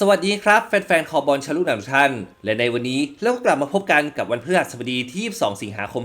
สวัสดีครับ แฟนๆ คอบอลชาลุกหนังทุกท่าน และในวันนี้เราก็กลับมาพบกันกับวันพฤหัสบดีที่ 22 สิงหาคม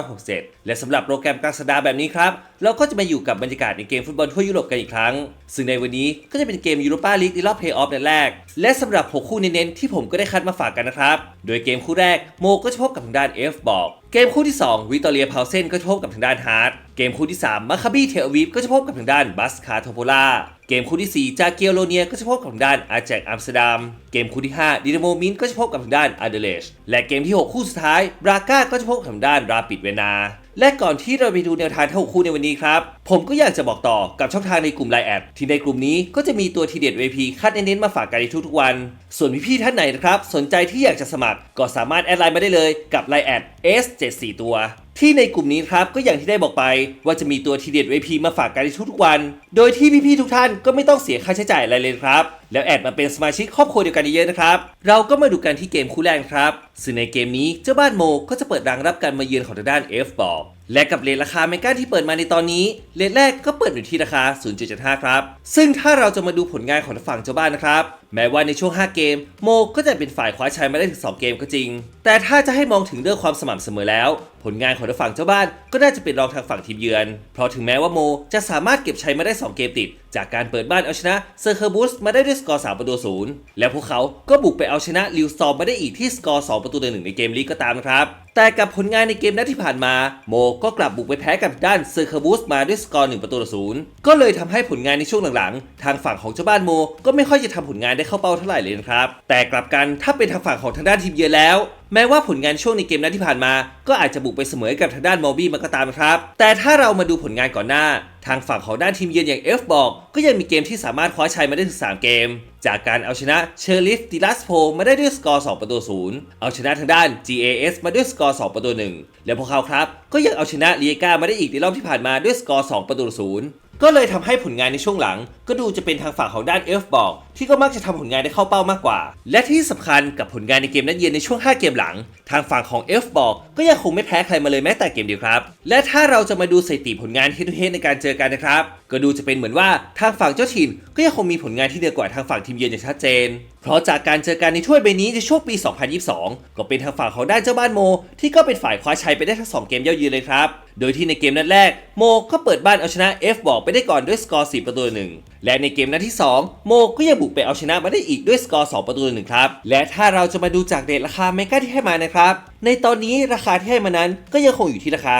2567 และสำหรับโปรแกรมกลางสัปดาห์แบบนี้ครับเราก็จะมาอยู่กับบรรยากาศในเกมฟุตบอลทั่วยุโรปกันอีกครั้ง ซึ่งในวันนี้ก็จะเป็นเกมยูโรปาลีกในรอบเพลย์ออฟในแรก และสำหรับ 6 คู่เน้นๆที่ผมก็ได้คัดมาฝากกันนะครับ โดยเกมคู่แรกโมก็จะพบกับทางด้านเอฟบอกเกมคู่ที่ 2 วิตอเรียพาวเซนก็จะพบกับทางด้านฮาร์ดเกมคู่ที่ 3มาคาบีเทลอวีฟก็จะพบกับทางด้านบัสคาโทโพลาเกมคู่ที่ 4 จาเกียโลเนียก็จะพบกับทางด้านอาแจกอัมสเตอร์ดัม เกมคู่ที่ 5 ดินาโมมินก็จะพบกับทางด้านอาเดเลช และเกมที่ 6 คู่สุดท้ายบราก้าก็จะพบกับทางด้านราปิดเวนา และก่อนที่เราไปดูแนวทางทั้งหกคู่ในวันนี้ครับ ผมก็อยากจะบอกต่อกับช่องทางในกลุ่มไลน์แอดที่ในกลุ่มนี้ก็จะมีตัวทีเด็ด VP คัดเน้นๆมาฝากกันในทุกๆวัน ส่วนพี่ๆท่านไหนนะครับ สนใจที่อยากจะสมัครก็สามารถแอดไลน์มาได้เลยกับไลน์แอด S74 ตัว ที่ในกลุ่มนี้ครับก็อย่างที่ได้บอกไป ว่าจะมีตัวทีเด็ด VP มาฝากกันในทุกๆวัน โดยที่พี่ๆทุกท่านก็ไม่ต้องเสียค่าใช้จ่ายอะไรเลยครับ แล้วแอดมาเป็นสมาชิกครอบครัวเดียวกันเยอะๆนะครับ เราก็มาดูกันที่เกมคู่แรกครับซึ่งในเกมนี้เจ้าบ้านโมก็จะเปิดรังรับการมาเยือนของทางด้าน F บอกและกับเลทราคาเมกาที่เปิดมาในตอนนี้เลทแรกก็เปิดอยู่ที่ราคา 0.75 ครับ ซึ่งถ้าเราจะมาดูผลงานของฝั่งเจ้าบ้านนะครับแม้ว่าในช่วง 5 เกม โมก็จะเป็นฝ่ายคว้าชัยมาได้ถึง 2 เกมก็จริง แต่ถ้าจะให้มองถึงเรื่องความสม่ำเสมอแล้ว ผลงานของทางฝั่งเจ้าบ้านก็น่าจะเป็นรองทางฝั่งทีมเยือน เพราะถึงแม้ว่าโมจะสามารถเก็บชัยมาได้ 2 เกมติด จากการเปิดบ้านเอาชนะเซอร์เคอร์บุสมาได้ด้วยสกอร์ 3 ประตูศูนย์แล้วพวกเขาก็บุกไปเอาชนะลิวซอมมาได้อีกที่สกอร์ 2 ประตูต่อหนึ่งในเกมลีกก็ตามนะครับแต่กับผลงานในเกมนัดที่ผ่านมา โมก็กลับบุกไปแพ้กับด้านเซอร์เคอร์บุสมาด้วยสกอร์1ประตูต่อศูนย์ก็เลยทำให้ผลงานในช่วงหลังๆ ทางฝั่งของเจ้าบ้านโม ก็ไม่ค่อยจะทำผลงานได้เข้าเป้าเท่าไหร่เลยนะครับ แต่กลับกันถ้าเป็นทางฝั่งของทางด้านทีมเยือนแล้ว แม้ว่าผลงานช่วงในเกมนัดที่ผ่านมา ก็อาจจะบุกไปเสมอกับทางด้านมอบี้มาก็ตามครับ แต่ถ้าเรามาดูผลงานก่อนหน้า ทางฝั่งของด้านทีมเยือนอย่าง F บอก ก็ยังมีเกมที่สามารถคว้าชัยมาได้ถึง3เกม จากการเอาชนะเชอร์ลิฟติลัสโพมาได้ด้วยสกอร์2ประตูศูนย์เอาชนะทางด้าน GAS มาด้วยสกอร์2ประตูหนึ่งและพวกเขาครับก็ยังเอาชนะเลียกามาได้อีกในรอบที่ผ่านมาด้วยสกอร์2ประตูศูนย์ ก็เลยทำให้ผลงานในช่วงหลัง ก็ดูจะเป็นทางฝั่งของด้าน F บอกที่ก็มักจะทำผลงานได้เข้าเป้ามากกว่า และที่สำคัญกับผลงานในเกมนัดเยือนในช่วง 5 เกมหลัง ทางฝั่งของ F บอกก็ยังคงไม่แพ้ใครมาเลยแม้แต่เกมเดียวครับ และถ้าเราจะมาดูสถิติผลงานเฮดทูเฮดในการเจอกันนะครับ ก็ดูจะเป็นเหมือนว่าทางฝั่งเจ้าถิ่น ก็ยังคงมีผลงานที่ดีกว่าทางฝั่งทีมเยือนอย่างชัดเจน เพราะจากการเจอกันในถ้วยใบนี้ในช่วงปี 2022 ก็เป็นทางฝั่งของด้านเจ้าบ้านโม ที่ก็เป็นฝ่ายคว้าชัยไปได้ทั้งสองเกมเย่าเยือนเลยครับ โดยที่ในเกมนัดแรกโมก็เปิดบ้านเอาชนะ F บอกไปได้ก่อนด้วยสกอร์4ประตูหนึ่งและในเกมนัดที่ 2 โมก็ยังบุกไปเอาชนะมาได้อีกด้วยสกอร์2ประตูหนึ่งครับ และถ้าเราจะมาดูจากเดทราคาเมกาที่ให้มานะครับในตอนนี้ราคาที่ให้มานั้นก็ยังคงอยู่ที่ราคา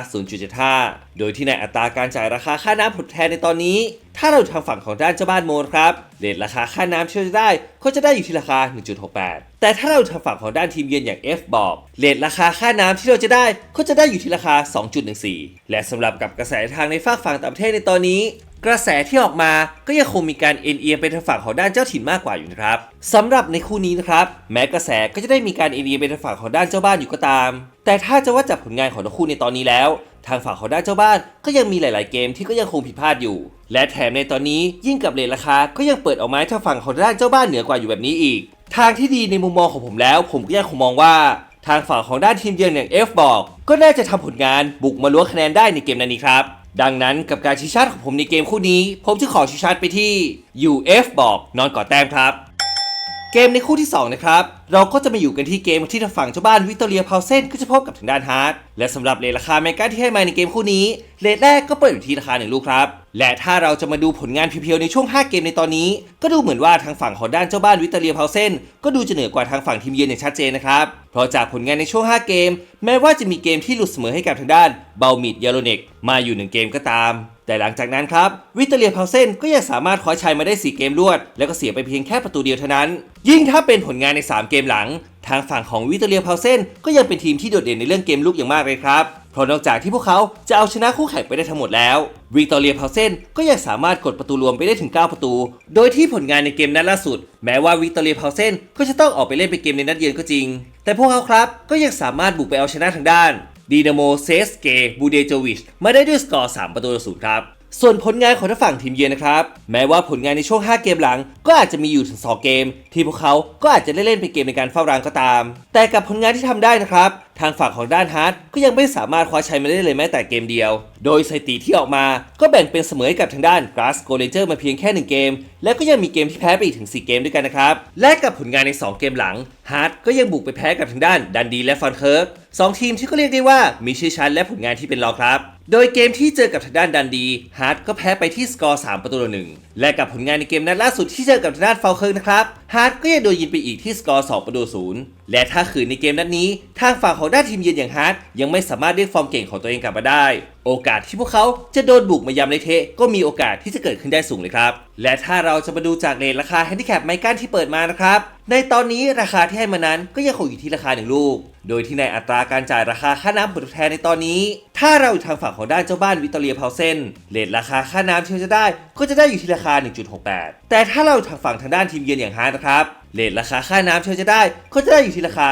0.75 โดยที่ในอัตราการจ่ายราคาค่าน้ำผลแทนในตอนนี้ ถ้าเราทางฝั่งของด้านเจ้าบ้านโมนครับเรทราคาค่าน้ำที่เราจะได้ก็จะได้อยู่ที่ราคา 1.68 แต่ถ้าเราทางฝั่งของด้านทีมเยือนอย่าง F บอกเรทราคาค่าน้ำที่เราจะได้ก็จะได้อยู่ที่ราคา 2.14 และสำหรับกับกระแสทางในฝากฝั่งต่างประเทศในตอนนี้ กระแสที่ออกมาก็ยังคงมีการเอ็นเอียงไปทางฝั่งของด้านเจ้าถิ่นมากกว่าอยู่นะครับสำหรับในคู่นี้นะครับแม้กระแสก็จะได้มีการเอ็นเอียงไปทางฝั่งของด้านเจ้าบ้านอยู่ก็ตาม แต่ถ้าจะว่าจากผลงานของทั้งคู่ในตอนนี้แล้ว ทางฝั่งของด้านเจ้าบ้านก็ยังมีหลาย ๆ เกมที่ก็ยังคงผิดพลาดอยู่ และแถมในตอนนี้ยิ่งกับเลทราคาก็ยังเปิดออกมาให้ทางฝั่งของด้านเจ้าบ้านเหนือกว่าอยู่แบบนี้อีก ทางที่ดีในมุมมองของผมแล้ว ผมก็ยังคงมองว่าทางฝั่งของด้านทีมเยือนอย่าง F บอกก็น่าจะทำผลงานบุกมาล้วงคะแนนได้ในเกมนั้นนี้ครับ ดังนั้นกับการชี้ชัดของผมในเกมคู่นี้ ผมจะขอชี้ชัดไปที่ UF บอกนอนกอดแต้มครับ เกมในคู่ที่ 2 นะครับ เราก็จะมาอยู่กันที่เกมที่ทางฝั่งเจ้าบ้านวิตอเรียพาวเซนก็จะพบกับทางด้านฮาร์ดและสำหรับเลทราคาเมกาที่ให้มาในเกมคู่นี้เลทแรกก็เปิดอยู่ที่ราคาหนึ่งลูกครับ และถ้าเราจะมาดูผลงานเพียวๆในช่วง 5 เกมในตอนนี้ ก็ดูเหมือนว่าทางฝั่งของด้านเจ้าบ้านวิตอเรียพาวเซนก็ดูจะเหนือกว่าทางฝั่งทีมเยือนอย่างชัดเจนนะครับ เพราะจากผลงานในช่วง 5 เกม แม้ว่าจะมีเกมที่หลุดเสมอให้กับทางด้านเบลมิดยาโลเนกมาอยู่หนึ่งเกมก็ตาม แต่หลังจากนั้นครับ วิตเตอเรียพาวเซนก็ยังสามารถคว้าชัยมาได้ 4 เกมรวด แล้วก็เสียไปเพียงแค่ประตูเดียวเท่านั้น ยิ่งถ้าเป็นผลงานใน 3 เกมหลัง ทางฝั่งของวิตเตอเรียพาวเซนก็ยังเป็นทีมที่โดดเด่นในเรื่องเกมลุกอย่างมากเลยครับเพราะนอกจากที่พวกเขาจะเอาชนะคู่แข่งไปได้ทั้งหมดแล้ววิกตอเรียพาวเซนก็ยังสามารถกดประตูรวมไปได้ถึง 9 ประตู โดยที่ผลงานในเกมนัดล่าสุด แม้ว่าวิกตอเรียพาวเซนก็จะต้องออกไปเล่นเป็นเกมในนัดเยือนก็จริง แต่พวกเขาครับก็ยังสามารถบุกไปเอาชนะทางด้าน ดีนาโมเซสเกบูเดโจวิชมาได้ด้วยสกอร์ 3 ประตูต่อศูนย์ครับ ส่วนผลงานของทางฝั่งทีมเยือนนะครับ แม้ว่าผลงานในช่วง 5 เกมหลัง ก็อาจจะมีอยู่ถึง 2 เกม ที่พวกเขาก็อาจจะได้เล่นเป็นเกมในการเฝ้ารังก็ตาม แต่กับผลงานที่ทำได้นะครับ ทางฝั่งของด้านฮาร์ดก็ยังไม่สามารถคว้าชัยมาได้เลยแม้แต่เกมเดียว โดยสถิติที่ออกมาก็แบ่งเป็นเสมอให้กับทางด้านกราสโกเลเจอร์มาเพียงแค่ 1 เกม และก็ยังมีเกมที่แพ้ไปอีกถึง 4 เกมด้วยกันนะครับ และกับผลงานใน 2 เกมหลังฮาร์ดก็ยังบุกไปแพ้กับทางด้านดันดีและฟอนเคิร์กสองทีมที่ก็เรียกได้ว่ามีชื่อชั้นและผลงานที่เป็นรองครับ โดยเกมที่เจอกับทางด้านดันดีฮาร์ดก็แพ้ไปที่สกอร์ 3 ประตูต่อหนึ่งและกับผลงานในเกมนัดล่าสุดที่เจอกับทางด้านเฟลเคิร์กนะครับฮาร์ดก็ยังโดนยิงไปอีกที่สกอร์ 2 ประตูศูนย์และถ้าขืนในเกมนัดนี้ทางฝั่งของด้านทีมเยือนอย่างฮาร์ดยังไม่สามารถเรียกฟอร์มเก่งของตัวเองกลับมาได้ โอกาสที่พวกเขาจะโดนบุกมายำในเทะก็มีโอกาสที่จะเกิดขึ้นได้สูงเลยครับและถ้าเราจะมาดูจากเรทราคาแฮนดิแคปไมกั้นที่เปิดมานะครับในตอนนี้ราคาที่ให้มานั้นก็ยังคงอยู่ที่ราคาหนึ่งลูก โดยที่ในอัตราการจ่ายราคาค่าน้ำผลตอบแทนในตอนนี้ ถ้าเราอยู่ทางฝั่งของด้านเจ้าบ้านวิตเตอเรียเพาเซนเรทราคาค่าน้ำที่เราจะได้ ก็จะได้อยู่ที่ราคา 1.68 แต่ถ้าเราอยู่ทางฝั่งทางด้านทีมเยือนอย่างฮาร์ดนะครับเรทราคาค่าน้ำที่เราจะได้ ก็จะได้อยู่ที่ราคา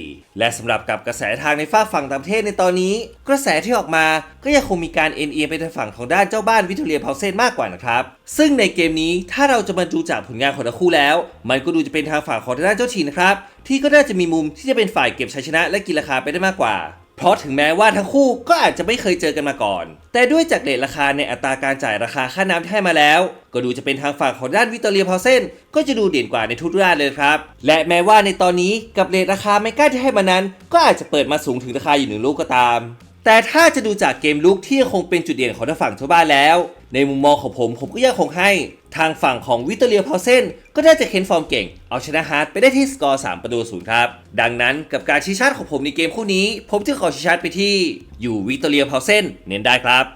2.14 และสำหรับกับกระแสทางในฝั่งฝั่งต่างประเทศในตอนนี้ กระแสที่ออกมาก็ยังคงมีการเอ็นเอียงไปทางฝั่งของด้านเจ้าบ้านวิตเตอเรียเพาเซนมากกว่านะครับซึ่งในเกมนี้ถ้าเราจะมาดูจากผลงานของทั้งคู่แล้ว มันก็ดูจะเป็นทางฝั่งของทางด้านเจ้าถิ่นนะครับที่ก็น่าจะมีมุมที่จะเป็นฝ่ายเก็บชัยชนะและกินราคาไปได้มากกว่า เพราะถึงแม้ว่าทั้งคู่ก็อาจจะไม่เคยเจอกันมาก่อน แต่ด้วยจากเดทราคาในอัตราการจ่ายราคาค่าน้ำที่ให้มาแล้ว ก็ดูจะเป็นทางฝั่งของด้านวิตอเรียพาเซนก็จะดูเด่นกว่าในทุกด้านเลยครับ และแม้ว่าในตอนนี้กับเดทราคาไม่กล้าที่ให้มานั้น ก็อาจจะเปิดมาสูงถึงราคาอยู่หนึ่งลูกก็ตาม แต่ถ้าจะดูจากเกมลุกที่ยังคงเป็นจุดเด่นของทางฝั่งทั่วบ้านแล้ว ในมุมมองของผมผมก็ยังคงให้ ทางฝั่งของวิตเตอเรียพาเซนก็น่าจะเค้นฟอร์มเก่ง เอาชนะฮาร์ดไปได้ที่สกอร์ 3 ประตูศูนย์ครับ ดังนั้นกับการชี้ชัดของผมในเกมคู่นี้ ผมจึงขอชี้ชัดไปที่อยู่วิตเตอเรียพาเซนเน้นได้ครับ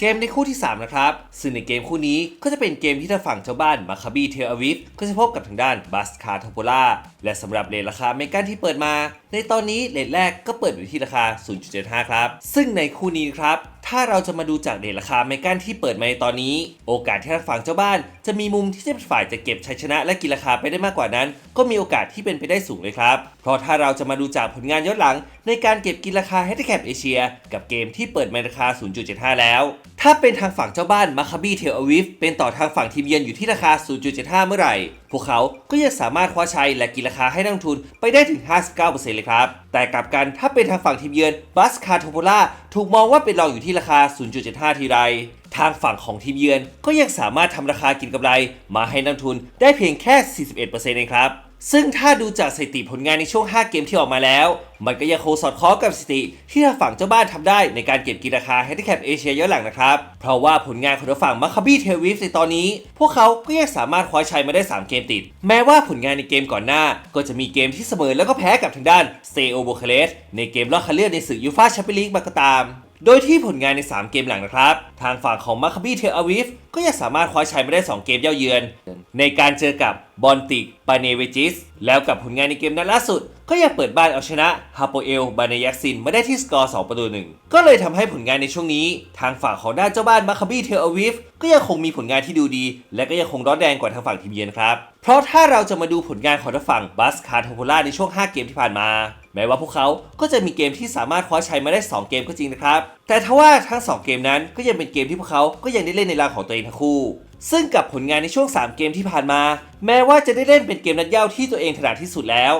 เกมในคู่ที่ 3 นะครับ ซึ่งในเกมคู่นี้ก็จะเป็นเกมที่ทางฝั่งชาวบ้านมาคาบีเทลอาวิฟก็จะพบกับทางด้านบัสคาโทโปล่า และสำหรับเรทราคาเมกันที่เปิดมา ในตอนนี้เรทแรกก็เปิดอยู่ที่ราคา 0.75 ครับ ซึ่งในคู่นี้ครับถ้าเราจะมาดูจากเรทราคาเมกันที่เปิดมาในตอนนี้ โอกาสที่ทางฝั่งเจ้าบ้าน จะมีมุมที่จะเป็นฝ่ายจะเก็บชัยชนะและกินราคาไปได้มากกว่านั้น ก็มีโอกาสที่เป็นไปได้สูงเลยครับ เพราะถ้าเราจะมาดูจากผลงานย้อนหลัง ในการเก็บกินราคา h ฮ n d i c a p เอเชียกับเกมที่เปิดมาราคา 0.75 แล้ว ถ้าเป็นทางฝั่งเจ้าบ้านมาคาบีเทลอาวิฟเป็นต่อทางฝั่งทีมเยือนอยู่ที่ราคา 0.75 เมื่อไหร่ พวกเขาก็ยังสามารถคว้าชัยและกินราคาให้นักทุนไปได้ถึง 59%เลยครับ แต่กลับกันถ้าเป็นทางฝั่งทีมเยือนบัสคาโทโพล่าถูกมองว่าเป็นรองอยู่ที่ราคา 0.75 ทีไร ทางฝั่งของทีมเยือนก็ยังสามารถทำราคากินกำไร มาให้นักทุนได้เพียงแค่ 41%เองครับ ซึ่งถ้าดูจากสถิติผลงานในช่วง 5 เกมที่ออกมาแล้ว มันก็ยังคงสอดคล้องกับสถิติที่ทางฝั่งเจ้าบ้านทำได้ในการเก็บกินราคา h ฮ n d i c a p เอเชียย้อนหลังนะครับ เพราะว่าผลงานของทางฝั่งมาคาบีเทวิฟในตอนนี้ พวกเขาก็ยังสามารถคว้าชัยมาได้ 3 เกมติด แม้ว่าผลงานในเกมก่อนหน้า ก็จะมีเกมที่เสมอแล้วก็แพ้กับทางด้านเซโอโบคาเลสในเกมรอบคัดเลือกในศึกยูฟาแชมเปี้ยนลีกมาก็ตาม โดยที่ผลงานใน 3 เกมหลังนะครับ ทางฝั่งของมาคาบีเทลอาวิฟก็ยังสามารถคว้าชัยมาได้ 2 เกมเย่าเยือน ในการเจอกับบอลติกบาเนเวจิส แล้วกับผลงานในเกมนัดล่าสุด ก็ยังเปิดบ้านเอาชนะฮาโปเอลบาเนยักซินมาได้ที่สกอร์2ประตูหนึ่งก็เลยทำให้ผลงานในช่วงนี้ ทางฝั่งของด้านเจ้าบ้านมาคาบีเทลอาวิฟก็ยังคงมีผลงานที่ดูดี และก็ยังคงร้อนแรงกว่าทางฝั่งทีมเยือนครับเพราะถ้าเราจะมาดูผลงานของทางฝั่งบัสคาโทโพล่าในช่วง 5 เกมที่ผ่านมา แม้ว่าพวกเขาก็จะมีเกมที่สามารถคว้าชัยมาได้ 2 เกมก็จริงนะครับ แต่ทว่าทั้ง 2 เกมนั้นก็ยังเป็นเกมที่พวกเขาก็ยังได้เล่นในรางของตัวเองทั้งคู่ ซึ่งกับผลงานในช่วง 3 เกมที่ผ่านมา แม้ว่าจะได้เล่นเป็นเกมนัดเย้าที่ตัวเองถนัดที่สุดแล้ว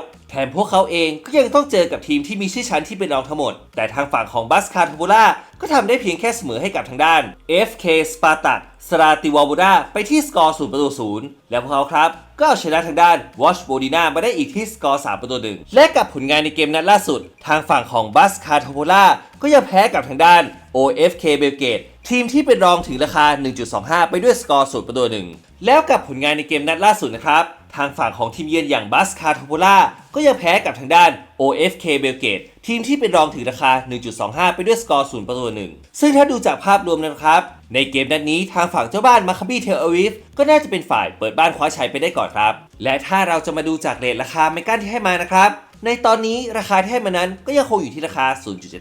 มพวกเขาเองก็ยังต้องเจอกับทีมที่มีชื่อชั้นที่เป็นรองทั้งหมด แต่ทางฝั่งของบัสคาโทโบล่าก็ทำได้เพียงแค่เสมอให้กับทางด้าน FK Spartak สราติวาบูดาไปที่สกอร์0ประตู0และพวกเขาครับ ก็เอาชนะทางด้านวอชโบดีนามาได้อีกที่สกอร์3ประตูหนึ่งและกับผลงานในเกมนัดล่าสุด ทางฝั่งของบัสคาโทโบล่าก็ยังแพ้กับทางด้าน OFK เบลเกตทีมที่เป็นรองถึงราคา 1.25 ไปด้วยสกอร์0ประตูหนึ่งแล้วกับผลงานในเกมนัดล่าสุดนะครับ ทางฝั่งของทีมเยือนอย่างบัสคาโทโพล่าก็ยังแพ้กับทางด้าน OFK เบลเกตทีมที่เป็นรองถึงราคา 1.25 ไปด้วยสกอร์ 0 ประตูหนึ่งซึ่งถ้าดูจากภาพรวมนะครับ ในเกมนัดนี้ทางฝั่งเจ้าบ้านมาคาบีเทลอาวิฟก็น่าจะเป็นฝ่ายเปิดบ้านคว้าชัยไปได้ก่อนครับ และถ้าเราจะมาดูจากเรทราคาไมกันที่ให้มานะครับ ในตอนนี้ราคาที่ให้มานั้นก็ยังคงอยู่ที่ราคา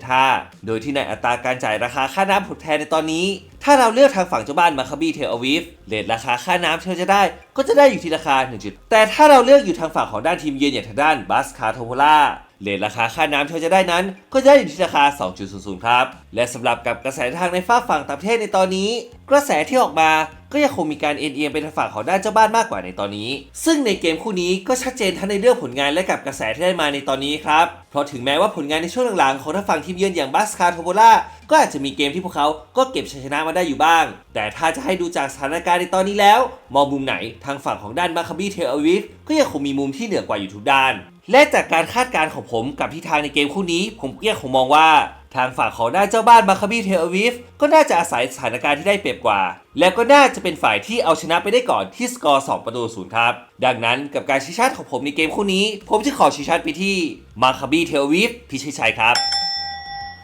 0.75 โดยที่ในอัตราการจ่ายราคาค่าน้ำผลแทนในตอนนี้ ถ้าเราเลือกทางฝั่งเจ้าบ้านมาคาบีเทลอาวิฟเลทราคาค่าน้ำที่เราจะได้ ก็จะได้อยู่ที่ราคา1จุดแต่ถ้าเราเลือกอยู่ทางฝั่งของด้านทีมเยือนอย่างทางด้านบัสคาโทโพล่า เลทราคาค่าน้ำที่เราจะได้นั้น ก็จะได้อยู่ที่ราคา 2.00 ครับ และสำหรับกับกระแสทางในฝ้าฝั่งต่างประเทศในตอนนี้ กระแสที่ออกมาก็ยังคงมีการเอ็นเอียงไปทางฝั่งของด้านเจ้าบ้านมากกว่าในตอนนี้ ซึ่งในเกมคู่นี้ก็ชัดเจนทั้งในเรื่องผลงานและกับกระแสที่ได้มาในตอนนี้ครับ เพราะถึงแม้ว่าผลงานในช่วงหลังๆของทางฝั่งทีมเยือนอย่างบาสคาโทโบล่าก็อาจจะมีเกมที่พวกเขาก็เก็บชัยชนะมาได้อยู่บ้าง แต่ถ้าจะให้ดูจากสถานการณ์ในตอนนี้แล้ว มองมุมไหนทางฝั่งของด้านมาคาบีเทลอาวิฟก็ยังคงมีมุมที่เหนือกว่าอยู่ทุกด้าน และจากการคาดการณ์ของผมกับทิศทางในเกมคู่นี้ ผมก็ยังคงมองว่าทางฝั่งของด้าเจ้าบ้านมาคาบีเทลอาวิฟก็น่าจะอาศัยสถานการณ์ที่ได้เปรียบกว่า และก็น่าจะเป็นฝ่ายที่เอาชนะไปได้ก่อนที่สกอร์ 2 ประตูศูนย์ครับ ดังนั้นกับการชี้ชัดของผมในเกมคู่นี้ ผมจะขอชี้ชัดไปที่มาคาบีเทลอาวิฟพิชิตชัยครับ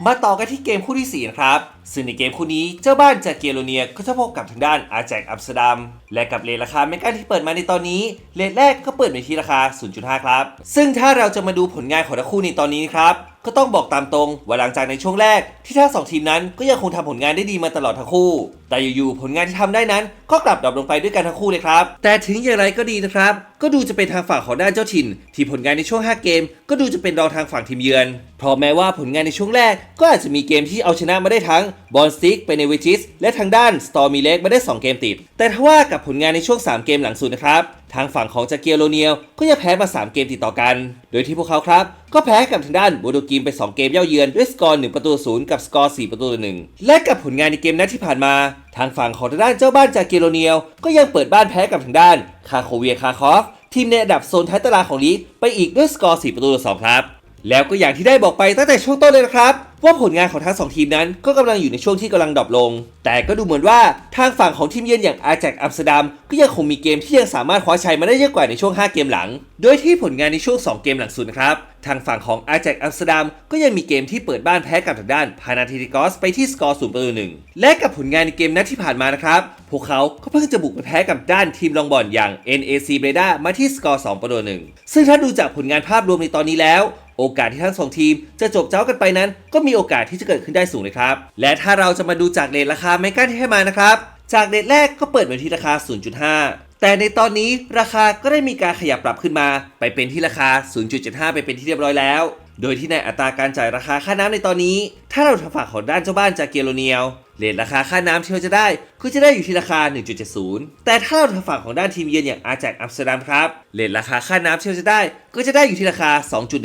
มาต่อกันที่เกมคู่ที่4นะครับ ซึ่งในเกมคู่นี้เจ้าบ้านจากเกโรเนียก็จะพบกับทางด้านอาแจกอัมสเตอร์ดัม และกับเลทราคาเมกันที่เปิดมาในตอนนี้เลทแรกก็เปิดไปที่ราคา 0.5 ครับ ซึ่งถ้าเราจะมาดูผลงานของทั้งคู่ในตอนนี้ครับก็ต้องบอกตามตรงว่าหลังจากในช่วงแรก ที่ทั้งสองทีมนั้นก็ยังคงทำผลงานได้ดีมาตลอดทั้งคู่ แต่อยู่ๆผลงานที่ทำได้นั้น ก็กลับดรอปลงไปด้วยกันทั้งคู่เลยครับ แต่ถึงอย่างไรก็ดีนะครับ ก็ดูจะเป็นทางฝั่งของด้านเจ้าถิ่น ที่ผลงานในช่วง 5 เกม ก็ดูจะเป็นรองทางฝั่งทีมเยือน เพราะแม้ว่าผลงานในช่วงแรก ก็อาจจะมีเกมที่เอาชนะมาได้ทั้งบอลสติกไปในเวจิสและทางด้านสตอร์มีเล็กมาได้ 2 เกมติด แต่ถ้าว่ากับผลงานในช่วง 3 เกมหลังสุดนะครับ ทางฝั่งของจากเกียโรเนียลก็ยังแพ้มา 3 เกมติดต่อกัน โดยที่พวกเขาครับ ก็แพ้กับทางด้านโบโดกิมไป 2 เกมเย่าเยือนด้วยสกอร์1ประตูศูนย์กับสกอร์4ประตูต่อหนึ่งและกับผลงานในเกมนัดที่ผ่านมา ทางฝั่งของทางด้านเจ้าบ้านจากเกียโรเนียลก็ยังเปิดบ้านแพ้กับทางด้านคาโคเวียคาคอฟทีมในอันดับโซนท้ายตารางของลีกไปอีกด้วยสกอร์4ประตูต่อ2ครับแล้วก็อย่างที่ได้บอกไปตั้งแต่ช่วงต้นเลยนะครับ ว่าผลงานของทั้งสองทีมนั้นก็กำลังอยู่ในช่วงที่กำลังดรอปลง แต่ก็ดูเหมือนว่าทางฝั่งของทีมเยือนอย่างอาแจกอัมสเตอร์ดัมก็ยังคงมีเกมที่ยังสามารถคว้าชัยมาได้เยอะกว่าในช่วง 5 เกมหลัง โดยที่ผลงานในช่วง 2 เกมหลังสุดนะครับทางฝั่งของอาแจกอัมสเตอร์ดัมก็ยังมีเกมที่เปิดบ้านแพ้กับทางด้านพานาธิติกอสไปที่สกอร์0ประตูหนึ่งและกับผลงานในเกมนัดที่ผ่านมานะครับพวกเขาก็เพิ่งจะบุกไปแพ้กับด้านทีมลองบอลอย่าง NAC b r e d a มาที่สกอร์2ประตูหนึ่งซึ่งถ้าดูจากผลงานภาพรวมในตอนนี้แล้ว โอกาสที่ทั้งสองทีมจะจบเจ้ากันไปนั้น ก็มีโอกาสที่จะเกิดขึ้นได้สูงเลยครับ และถ้าเราจะมาดูจากเรทราคาเมกันที่ให้มานะครับ จากเรทแรกก็เปิดไปที่ราคา 0.5 แต่ในตอนนี้ราคาก็ได้มีการขยับปรับขึ้นมา ไปเป็นที่ราคา 0.75 ไปเป็นที่เรียบร้อยแล้ว โดยที่ในอัตราการจ่ายราคาค่าน้ำในตอนนี้ ถ้าเราทางฝั่งของด้านเจ้าบ้านจากเกโรเนียล เรทราคาค่าน้ำที่เราจะได้ก็จะได้อยู่ที่ราคา 1.70 แต่ถ้าเราทางฝั่งของด้านทีมเยือนอย่างอาแจกอัมสเตอร์ดัมครับเรทราคาค่าน้ำที่เราจะได้ ก็จะได้อยู่ที่ราคา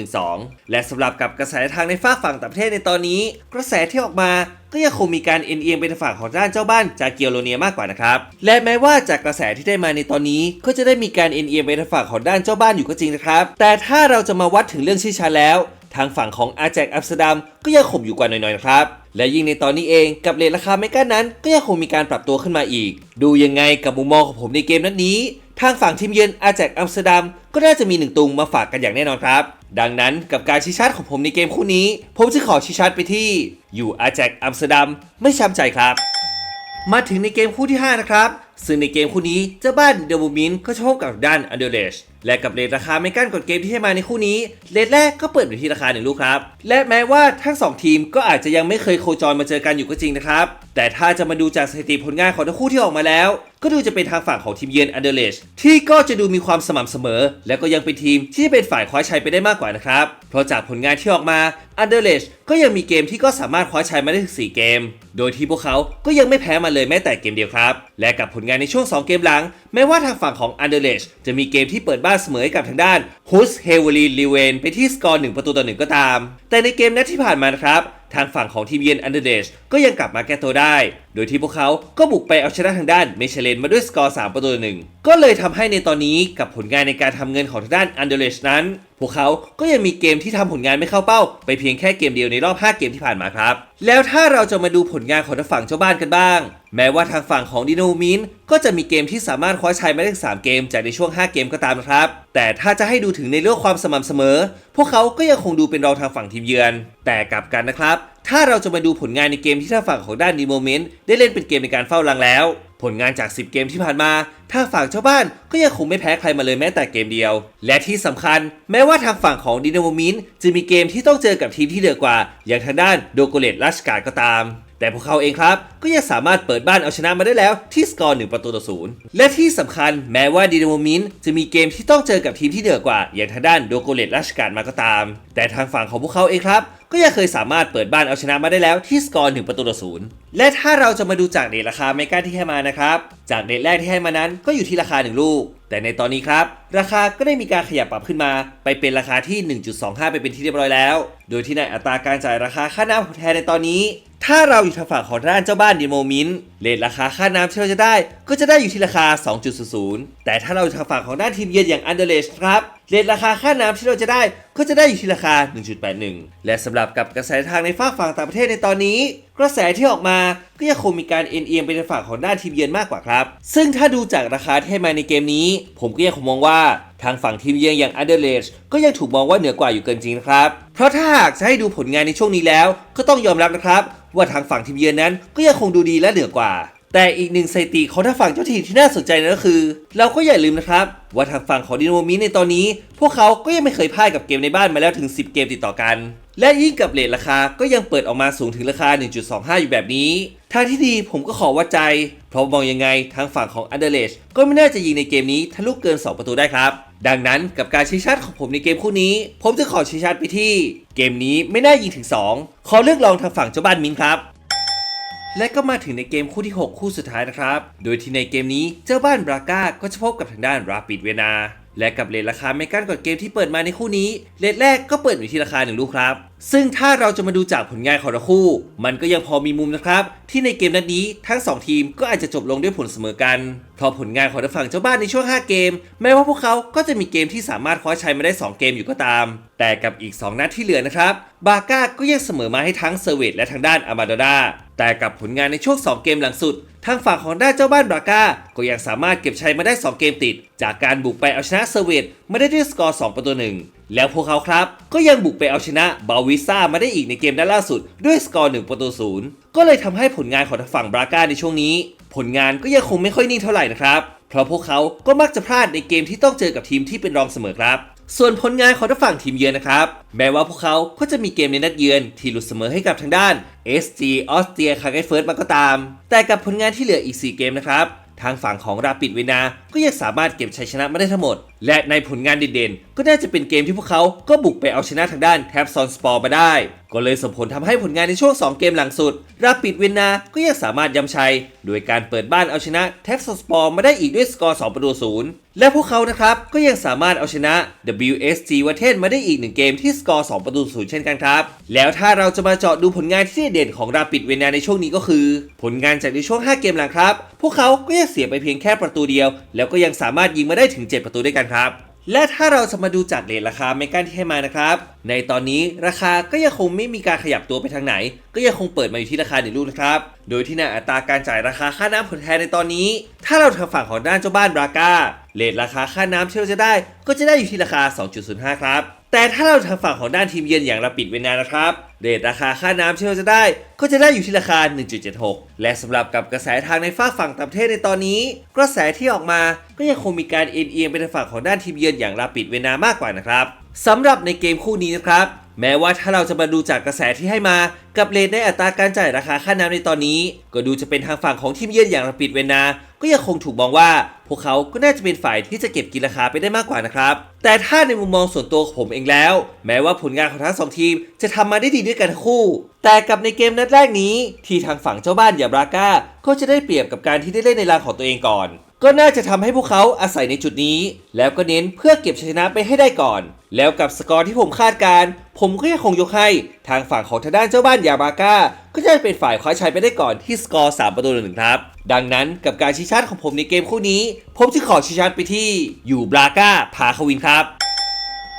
2.12 และสำหรับกับกระแสทางในฝ้ากฝั่งต่างประเทศในตอนนี้ กระแสที่ออกมาก็ยังคงมีการเอ็นเอียงไปทางฝั่งของด้านเจ้าบ้านจากเกียโรเนียมากกว่านะครับและแม้ว่าจากกระแสที่ได้มาในตอนนี้ ก็จะได้มีการเอ็นเอียงไปทางฝั่งของด้านเจ้าบ้านอยู่ก็จริงนะครับ แต่ถ้าเราจะมาวัดถึงเรื่องชี้ชัดแล้ว ทางฝั่งของอาแจกอัมสเตอร์ดัมก็ยังข่มอยู่กว่าหน่อยๆนะครับ และยิ่งในตอนนี้เองกับเรทราคาไม่ก้านั้นก็ยังคงมีการปรับตัวขึ้นมาอีก ดูยังไงกับมุมมองของผมในเกมนัดนี้ ทางฝั่งทีมเยือนอาแจกอัมสเตอร์ดัมก็น่าจะมีหนึ่งตุงมาฝากกันอย่างแน่นอนครับ ดังนั้นกับการชี้ชัดของผมในเกมคู่นี้ ผมจะขอชี้ชัดไปที่ อยู่อาแจกอัมสเตอร์ดัมไม่ช้ำใจครับ มาถึงในเกมคู่ที่ 5 นะครับ ซึ่งในเกมคู่นี้เจ้าบ้านเดวูมินก็จะพบกับด้านอันเดอร์เลชและกับเรทราคาไม่กั้นกดเกมที่ให้มาในคู่นี้เรทแรกก็เปิดอยู่ที่ราคาหนึ่งลูกครับ และแม้ว่าทั้ง 2 ทีมก็อาจจะยังไม่เคยโคจรมาเจอกันอยู่ก็จริงนะครับ แต่ถ้าจะมาดูจากสถิติผลงานของทั้งคู่ที่ออกมาแล้ว ก็ดูจะเป็นทางฝั่งของทีมเยือนอันเดอร์เลชที่ก็จะดูมีความสม่ำเสมอ และก็ยังเป็นทีมที่เป็นฝ่ายคว้าชัยไปได้มากกว่านะครับเพราะจากผลงานที่ออกมาอันเดอร์เลชก็ยังมีเกมที่ก็สามารถคว้าชัยมาได้ถึง4เกม โดยที่พวกเขาก็ยังไม่แพ้มาเลยแม้แต่เกมเดียวครับ และกับผลงานในช่วง 2 เกมหลัง แม้ว่าทางฝั่งของอันเดอร์เลชจะมีเกมที่เปิดบ้านเสมอให้กับทางด้านฮุสเฮเวลีลิเวนไปที่สกอร์ 1 ประตูต่อ 1 ก็ตาม แต่ในเกมนัดที่ผ่านมานะครับ ทางฝั่งของทีมเยือนอันเดอร์เดชก็ยังกลับมาแก้ตัวได้ โดยที่พวกเขาก็บุกไปเอาชนะทางด้านเมเชเลนมาด้วยสกอร์ 3 ประตูต่อหนึ่งก็เลยทำให้ในตอนนี้กับผลงานในการทำเงินของทางด้านอันเดอร์เดชนั้นพวกเขาก็ยังมีเกมที่ทำผลงานไม่เข้าเป้า ไปเพียงแค่เกมเดียวในรอบ 5 เกมที่ผ่านมาครับ แล้วถ้าเราจะมาดูผลงานของทางฝั่งเจ้าบ้านกันบ้าง แม้ว่าทางฝั่งของดิโนมินก็จะมีเกมที่สามารถคว้าชัยมาได้3เกมจากในช่วง 5 เกมก็ตามนะครับ แต่ถ้าจะให้ดูถึงในเรื่องความสม่ำเสมอ พวกเขาก็ยังคงดูเป็นรองทางฝั่งทีมเยือน แต่กลับกันนะครับ ถ้าเราจะมาดูผลงานในเกมที่ทางฝั่งของด้านดีโมเมนต์ได้เล่นเป็นเกมในการเฝ้ารังแล้ว ผลงานจาก 10 เกมที่ผ่านมาทางฝั่งเจ้าบ้านก็ยังคงไม่แพ้ใครมาเลยแม้แต่เกมเดียว และที่สำคัญแม้ว่าทางฝั่งของดินาโมมินจะมีเกมที่ต้องเจอกับทีมที่เหนือกว่า อย่างทางด้านโดโกเลตราชการก็ตาม แต่พวกเขาเองครับ ก็ยังสามารถเปิดบ้านเอาชนะมาได้แล้วที่สกอร์1ประตูต่อศูนย์และที่สำคัญแม้ว่าดีโนมินจะมีเกมที่ต้องเจอกับทีมที่เหนือกว่า อย่างทางด้านโดโกเลตราชการมาก็ตาม แต่ทางฝั่งของพวกเขาเองครับ ก็ยังเคยสามารถเปิดบ้านเอาชนะมาได้แล้วที่สกอร์1ประตูต่อศูนย์และถ้าเราจะมาดูจากเดทราคาเมกาที่ให้มานะครับจากเดทแรกที่ให้มานั้นก็อยู่ที่ราคา 1 ลูก แต่ในตอนนี้ครับ ราคาก็ได้มีการขยับปรับขึ้นมา ไปเป็นราคาที่ 1.25 ไปเป็นที่เรียบร้อยแล้ว โดยที่ในอัตราการจ่ายราคาค่าน้ำแทนในตอนนี้ ถ้าเราอยู่ทางฝั่งของด้านเจ้าบ้านดีโมมินเลทราคาค่าน้ำที่เราจะได้ ก็จะได้อยู่ที่ราคา 2.00 แต่ถ้าเราอยู่ทางฝั่งของด้านทีมเยือนอย่างอันเดอร์เลชครับเลทราคาค่าน้ำที่เราจะได้ก็จะได้อยู่ที่ราคา 1.81 และสำหรับกับกระแสทางในฝั่งฝั่งต่างประเทศในตอนนี้ กระแสที่ออกมาก็ยังคงมีการเอ็นเอียงไปในฝั่งของด้านทีมเยือนมากกว่าครับ ซึ่งถ้าดูจากราคาที่ให้มาในเกมนี้ ผมก็ยังคงมองว่าทางฝั่งทีมเยือนอย่างอันเดอร์เลชก็ยังถูกมองว่าเหนือกว่าอยู่เกินจริงนะครับ เพราะถ้าหากจะให้ดูผลงานในช่วงนี้แล้ว ก็ต้องยอมรับนะครับ ว่าทางฝั่งทีมเยือนนั้นก็ยังคงดูดีและเหนือกว่า แต่อีกหนึ่งสถิติของทางฝั่งเจ้าถิ่นที่น่าสนใจนั่นก็คือ เราก็อย่าลืมนะครับ ว่าทางฝั่งของดินโนมิในตอนนี้ พวกเขาก็ยังไม่เคยพ่ายกับเกมในบ้านมาแล้วถึง 10 เกมติดต่อกัน และยิ่งกับเลทราคาก็ยังเปิดออกมาสูงถึงราคา 1.25 อยู่แบบนี้ทางที่ดีผมก็ขอวัดใจ เพราะมองยังไงทางฝั่งของอันเดอร์เลชก็ไม่น่าจะยิงในเกมนี้ทะลุเกิน 2 ประตูได้ครับ ดังนั้นกับการชี้ชัดของผมในเกมคู่นี้ ผมจะขอชี้ชัดไปที่ เกมนี้ไม่น่ายิงถึง 2 ขอเลือกลองทางฝั่งเจ้าบ้านมินครับและก็มาถึงในเกมคู่ที่ 6 คู่สุดท้ายนะครับ โดยที่ในเกมนี้เจ้าบ้านบราก้าก็จะพบกับทางด้านราปิดเวนา และกับเลทราคาไม่กันก่อนเกมที่เปิดมาในคู่นี้ เลทแรกก็เปิดอยู่ที่ราคา 1 ลูกครับซึ่งถ้าเราจะมาดูจากผลงานของทั้งคู่ มันก็ยังพอมีมุมนะครับ ที่ในเกมนัดนี้ทั้ง 2 ทีมก็อาจจะจบลงด้วยผลเสมอกันเพราะผลงานของทางฝั่งเจ้าบ้านในช่วง 5 เกม แม้ว่าพวกเขาก็จะมีเกมที่สามารถคว้าชัยมาได้ 2 เกมอยู่ก็ตาม แต่กับอีก 2 นัดที่เหลือนะครับ บาก้าก็ยังเสมอมาให้ทั้งเซเวตและทางด้านอามาโดดาแต่กับผลงานในช่วง 2 เกมหลังสุด ทางฝั่งของด้านเจ้าบ้านบราก้าก็ยังสามารถเก็บชัยมาได้ 2 เกมติด จากการบุกไปเอาชนะเซเวตมาได้ด้วยสกอร์ 2 ประตูหนึ่ง แล้วพวกเขาครับ ก็ยังบุกไปเอาชนะบาวิซ่ามาได้อีกในเกมนัดล่าสุด ด้วยสกอร์1ประตูศูนย์ก็เลยทำให้ผลงานของทางฝั่งบราก้าในช่วงนี้ ผลงานก็ยังคงไม่ค่อยนิ่งเท่าไหร่นะครับ เพราะพวกเขาก็มักจะพลาดในเกมที่ต้องเจอกับทีมที่เป็นรองเสมอครับส่วนผลงานของทางฝั่งทีมเยือนนะครับ แม้ว่าพวกเขาก็จะมีเกมในนัดเยือนที่หลุดเสมอให้กับทางด้าน SG ออสเตรียคาเกตเฟิร์สมาก็ตาม แต่กับผลงานที่เหลืออีก 4 เกมนะครับ ทางฝั่งของราปิดเวนา ก็ยังสามารถเก็บชัยชนะมาได้ทั้งหมดและในผลงานเด่นๆ ก็น่าจะเป็นเกมที่พวกเขาก็บุกไปเอาชนะทางด้านแทบซอนสปอร์มาได้ ก็เลยส่งผลทำให้ผลงานในช่วง 2 เกมหลังสุดราปิดเวนนา ก็ยังสามารถย้ำชัย โดยการเปิดบ้านเอาชนะแท็บซอนสปอร์มาได้อีกด้วยสกอร์2ประตูศูนย์และพวกเขานะครับ ก็ยังสามารถเอาชนะ WSG วัเทนมาได้อีกหนึ่งเกมที่สกอร์ 2 ประตูศูนย์เช่นกันครับ แล้วถ้าเราจะมาเจาะดูผลงานที่เด่นของราปิดเวนาในช่วงนี้ก็คือ ผลงานจากในช่วง 5 เกมหลังครับ พวกเขาก็ยังเสียไปเพียงแค่ประตูเดียว แล้วก็ยังสามารถยิงมาได้ถึง 7 ประตูด้วยกันครับ และถ้าเราจะมาดูจากเลทราคาเมกันที่ให้มานะครับ ในตอนนี้ราคาก็ยังคงไม่มีการขยับตัวไปทางไหน ก็ยังคงเปิดมาอยู่ที่ราคาหนึ่งลูกนะครับ โดยที่ในอัตราการจ่ายราคาค่าน้ำผลแทนในตอนนี้ ถ้าเราทางฝั่งของด้านเจ้าบ้านบราก้าเลทราคาค่าน้ำที่เราจะได้ ก็จะได้อยู่ที่ราคา 2.05 ครับ แต่ถ้าเราทางฝั่งของด้านทีมเยือนอย่างราปิดเวนานะครับเรทราคาค่าน้ำที่เราจะได้ ก็จะได้อยู่ที่ราคา 1.76 และสำหรับกับกระแสทางในฝ้าฝั่งต่างประเทศในตอนนี้ กระแสที่ออกมาก็ยังคงมีการเอ็นเอียงไปทางฝั่งของด้านทีมเยือนอย่างราปิดเวนามากกว่านะครับสำหรับในเกมคู่นี้นะครับ แม้ว่าถ้าเราจะมาดูจากกระแสที่ให้มากับเลทในอัตราการจ่ายราคาค่าน้ำในตอนนี้ ก็ดูจะเป็นทางฝั่งของทีมเยือนอย่างราปิดเวนา ก็ยังคงถูกมองว่า พวกเขาก็น่าจะเป็นฝ่ายที่จะเก็บกินราคาไปได้มากกว่านะครับ แต่ถ้าในมุมมองส่วนตัวของผมเองแล้ว แม้ว่าผลงานของทั้งสองทีมจะทำมาได้ดีด้วยกันทั้งคู่ แต่กับในเกมนัดแรกนี้ ที่ทางฝั่งเจ้าบ้านอย่างบราก้าก็จะได้เปรียบกับการที่ได้เล่นในรางของตัวเองก่อน ก็น่าจะทำให้พวกเขาอาศัยในจุดนี้ แล้วก็เน้นเพื่อเก็บชัยชนะไปให้ได้ก่อน แล้วกับสกอร์ที่ผมคาดการ์ผมก็ยังคงยกให้ ทางฝั่งของทางด้านเจ้าบ้านยาบาก้า ก็จะเป็นฝ่ายคว้าชัยไปได้ก่อนที่สกอร์ 3 ประตูหนึ่งครับ ดังนั้นกับการชี้ชัดของผมในเกมคู่นี้ ผมจะขอชี้ชัดไปที่อยู่บราก้าพาควินครับ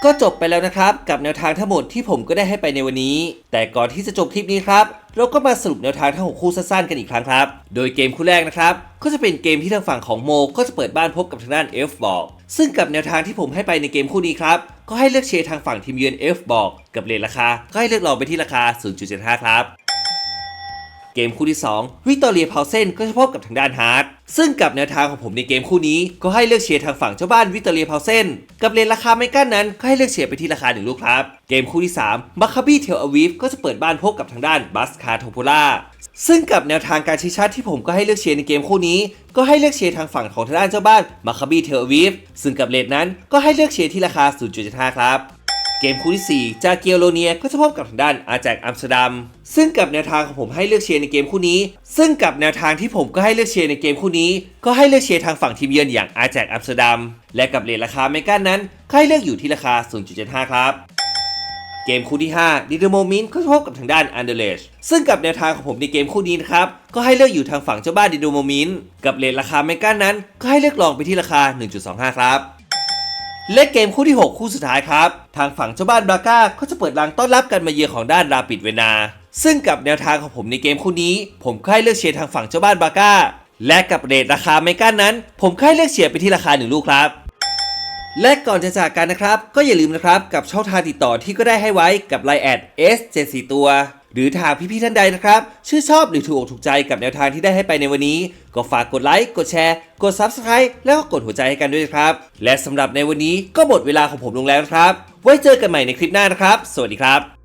ก็จบไปแล้วนะครับ กับแนวทางทั้งหมดที่ผมก็ได้ให้ไปในวันนี้ แต่ก่อนที่จะจบคลิปนี้ครับ เราก็มาสรุปแนวทางทั้งหกคู่สั้นๆกันอีกครั้งครับ โดยเกมคู่แรกนะครับ ก็จะเป็นเกมที่ทางฝั่งของโม ก็จะเปิดบ้านพบกับทางด้านเอฟบอก ซึ่งกับแนวทางที่ผมให้ไปในเกมคู่นี้ครับ ก็ให้เลือกเชียร์ทางฝั่งทีมเยือนเอฟบอกกับเลทราคา ก็ให้เลือกลองไปที่ราคา 0.75 ครับเกมคู่ที่ 2 วิกตอเรียพาวเซนก็จะพบกับทางด้านฮาร์ดซึ่งกับแนวทางของผมในเกมคู่นี้ ก็ให้เลือกเชียร์ทางฝั่งเจ้าบ้านวิกตอเรียพาวเซนกับเลนราคาไม่กั้นนั้น ก็ให้เลือกเชียร์ไปที่ราคาหนึ่งลูกครับ เกมคู่ที่3มัคคาบี้เทลอาวีฟก็จะเปิดบ้านพบกับทางด้านบัสคาโทโพล่า ซึ่งกับแนวทางการชี้ชัดที่ผมก็ให้เลือกเชียร์ในเกมคู่นี้ ก็ให้เลือกเชียร์ทางฝั่งของทางด้านเจ้าบ้านมาคาบีเทลวีฟซึ่งกับเลทนั้นก็ให้เลือกเชียร์ที่ราคา 0.75 ครับ เกมคู่ที่ 4 จากเกียโรเนียก็จะพบกับทางด้านอาแจกอัมสเตอร์ดัม ซึ่งกับแนวทางของผมให้เลือกเชียร์ในเกมคู่นี้ ซึ่งกับแนวทางที่ผมก็ให้เลือกเชียร์ในเกมคู่นี้ ก็ให้เลือกเชียร์ทางฝั่งทีมเยือนอย่างอาแจกอัมสเตอร์ดัม และกับเลทราคาเมกันนั้นก็ให้เลือกอยู่ที่ราคา 0.75 ครับ เกมคู่ที่5ดิเดโมมินก็พบกับทางด้านอันเดเลชซึ่งกับแนวทางของผมในเกมคู่นี้นะครับ ก็ให้เลือกอยู่ทางฝั่งเจ้าบ้านดิโดโมมินกับเลทราคาเมกันนั้น ก็ให้เลือกลองไปที่ราคา 1.25 ครับและเกมคู่ที่ 6 คู่สุดท้ายครับ ทางฝั่งเจ้าบ้านบราก้าก็จะเปิดรังต้อนรับการมาเยือนของด้านราปิดเวนา ซึ่งกับแนวทางของผมในเกมคู่นี้ ผมก็ให้เลือกเชียร์ทางฝั่งเจ้าบ้านบราก้า และกับเรทราคาเมกันนั้น ผมก็ให้เลือกเชียร์ไปที่ราคา 1 ลูกครับ และก่อนจะจากกันนะครับ ก็อย่าลืมนะครับกับช่องทางติดต่อที่ก็ได้ให้ไว้กับ Line แอด S74 ตัว หรือทาพี่ๆท่านใดนะครับ ชื่อชอบหรือถูกอกถูกใจกับแนวทางที่ได้ให้ไปในวันนี้ ก็ฝากกดไลค์กดแชร์ กด Subscribe แล้วก็กดหัวใจให้กันด้วยนะครับ และสำหรับในวันนี้ก็หมดเวลาของผมลงแล้วนะครับ ไว้เจอกันใหม่ในคลิปหน้านะครับ สวัสดีครับ